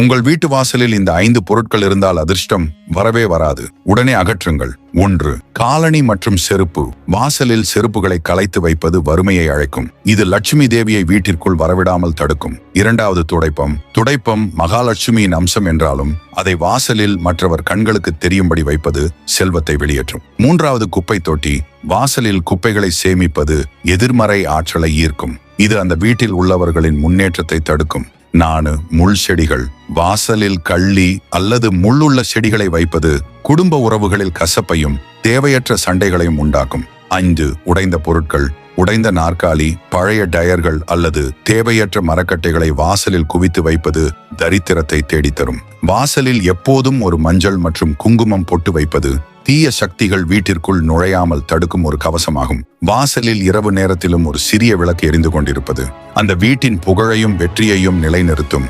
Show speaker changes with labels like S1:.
S1: உங்கள் வீட்டு வாசலில் இந்த ஐந்து பொருட்கள் இருந்தால் அதிர்ஷ்டம் வரவே வராது. உடனே அகற்றுங்கள். ஒன்று காலணி மற்றும் செருப்பு. வாசலில் செருப்புகளை களைத்து வைப்பது வறுமையை அழைக்கும். இது லட்சுமி தேவியை வீட்டிற்குள் வரவிடாமல் தடுக்கும். இரண்டாவது துடைப்பம். துடைப்பம் மகாலட்சுமியின் அம்சம் என்றாலும் அதை வாசலில் மற்றவர் கண்களுக்கு தெரியும்படி வைப்பது செல்வத்தை வெளியேற்றும். மூன்றாவது குப்பை தொட்டி. வாசலில் குப்பைகளை சேமிப்பது எதிர்மறை ஆற்றலை ஈர்க்கும். இது அந்த வீட்டில் உள்ளவர்களின் முன்னேற்றத்தை தடுக்கும். நானு முள் செடிகள் வாசலில் கள்ளி அல்லது முள்ளுள்ள செடிகளை வைப்பது குடும்ப உறவுகளில் கசப்பையும் தேவையற்ற சண்டைகளையும் உண்டாக்கும். ஐந்து உடைந்த பொருட்கள் உடைந்த நாற்காலி பழைய டயர்கள் அல்லது தேவையற்ற மரக்கட்டைகளை வாசலில் குவித்து வைப்பது தரித்திரத்தை தேடித்தரும். வாசலில் எப்போதும் ஒரு மஞ்சள் மற்றும் குங்குமம் பொட்டு வைப்பது தீய சக்திகள் வீட்டிற்குள் நுழையாமல் தடுக்கும் ஒரு கவசமாகும். வாசலில் இரவு நேரத்திலும் ஒரு சிறிய விளக்கு எரிந்து கொண்டிருப்பது. அந்த வீட்டின் புகழையும் வெற்றியையும் நிலைநிறுத்தும்.